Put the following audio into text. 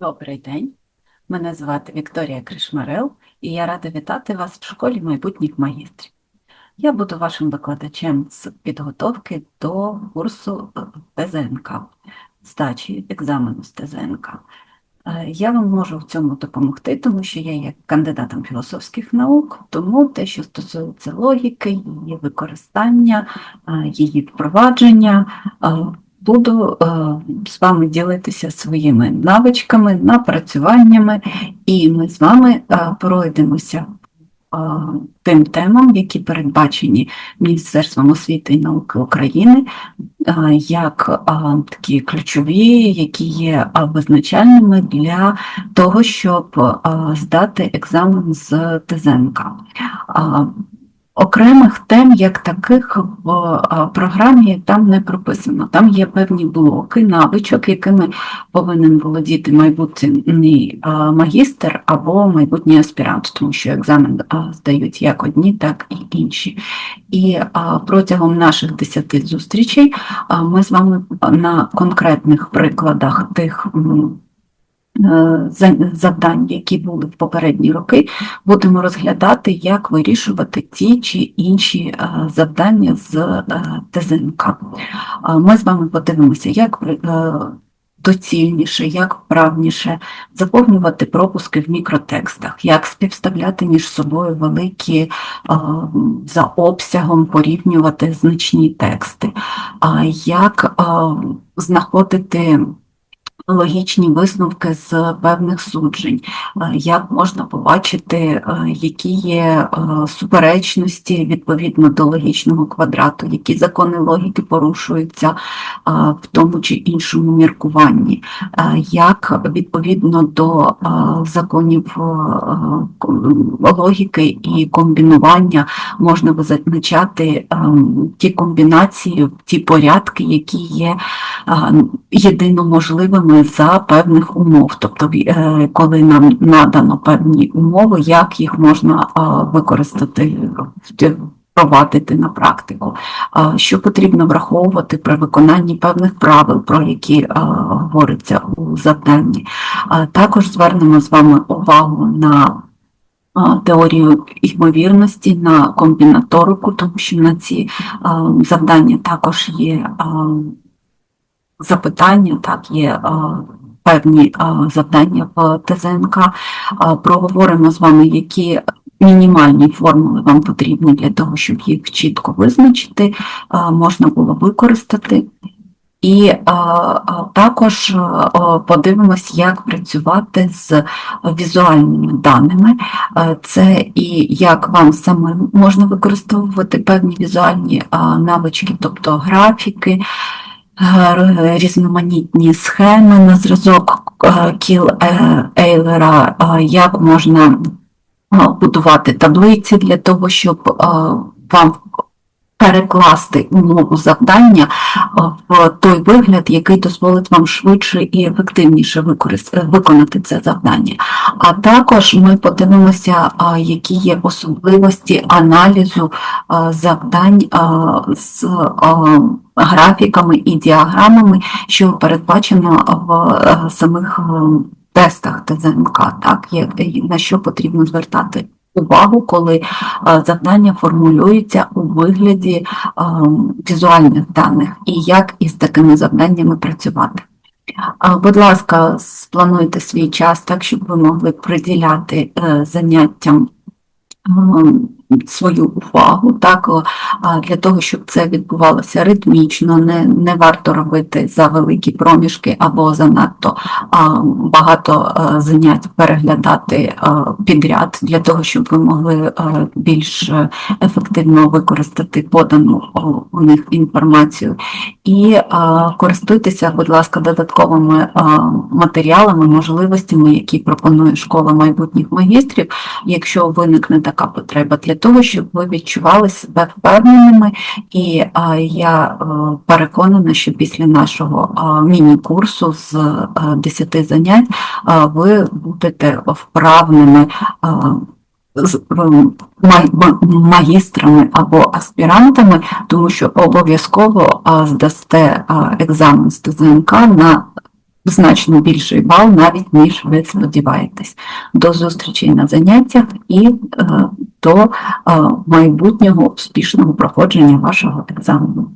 Добрий день. Мене звати Вікторія Кришмарел, і я рада вітати вас в школі майбутніх магістрів. Я буду вашим викладачем з підготовки до курсу е, ТЗНК, здачі екзамену з ТЗНК. Е, Я вам можу в цьому допомогти, тому що я є кандидатом філософських наук, тому те, що стосується логіки, її використання, е, її впровадження, буду е, з вами ділитися своїми навичками, напрацюваннями, і ми з вами е, пройдемося е, тим темам, які передбачені Міністерством освіти і науки України, як такі ключові, які є визначальними для того, щоб здати екзамен з ТЗНК. Е, Окремих тем, як таких в програмі там не прописано. Там є певні блоки, навичок, якими повинен володіти майбутній магістр або майбутній аспірант, тому що екзамен здають як одні, так і інші. І протягом наших 10 зустрічей ми з вами на конкретних прикладах тих. Е, Завдань, які були в попередні роки, будемо розглядати, як вирішувати ті чи інші е, завдання з е, ТЗНК. Ми з вами подивимося, як доцільніше, як вправніше заповнювати пропуски в мікротекстах, як співставляти між собою великі за обсягом порівнювати значні тексти, як знаходити логічні висновки з певних суджень, е, як можна побачити, е, які є е, суперечності відповідно до логічного квадрату, які закони логіки порушуються в тому чи іншому міркуванні, як відповідно до законів логіки і комбінування можна визначати ті комбінації, ті порядки, які є єдино можливими за певних умов. Тобто, е, коли нам надано певні умови, як їх можна використати, впровадити на практику, що потрібно враховувати при виконанні певних правил, про які говориться у завданні. Також звернемо з вами увагу на теорію ймовірності, на комбінаторику, тому що на ці завдання також є запитання, так, є а, певні а, завдання в ТЗНК. А, Проговоримо з вами, які мінімальні формули вам потрібні для того, щоб їх чітко визначити, можна було використати. І також подивимось, як працювати з візуальними даними. Е, Це і як вам самим можна використовувати певні візуальні навички, тобто графіки, е, різноманітні схеми на зразок е, кіл е, Ейлера, е, як можна е, будувати таблиці для того, щоб е, вам перекласти умову завдання е, в той вигляд, який дозволить вам швидше і ефективніше е, виконати це завдання. А також ми подивимося, які є особливості аналізу завдань з графіками і діаграмами, що передбачено в е, самих е, тестах ТЗНК, так, на що потрібно звертати увагу, коли завдання формулюється у вигляді візуальних даних, і як із такими завданнями працювати. Будь ласка, сплануйте свій час так, щоб ви могли приділяти е, заняттям ем, свою увагу, так, для того, щоб це відбувалося ритмічно, не, не варто робити за великі проміжки або занадто багато е, занять переглядати е, підряд, для того, щоб ви могли е, більш ефективно використати подану у них інформацію. І користуйтеся, будь ласка, додатковими матеріалами, можливостями, які пропонує школа майбутніх магістрів, якщо виникне така потреба, для того, щоб ви відчували себе впевненими. І я е, переконана, що після нашого міні-курсу з е, 10 занять е, ви будете вправними. з магістрами або аспірантами, тому що обов'язково здасте екзамен з ТЗНК на значно більший бал, навіть ніж ви сподіваєтесь. До зустрічей на заняттях і е, до е, майбутнього успішного проходження вашого екзамену.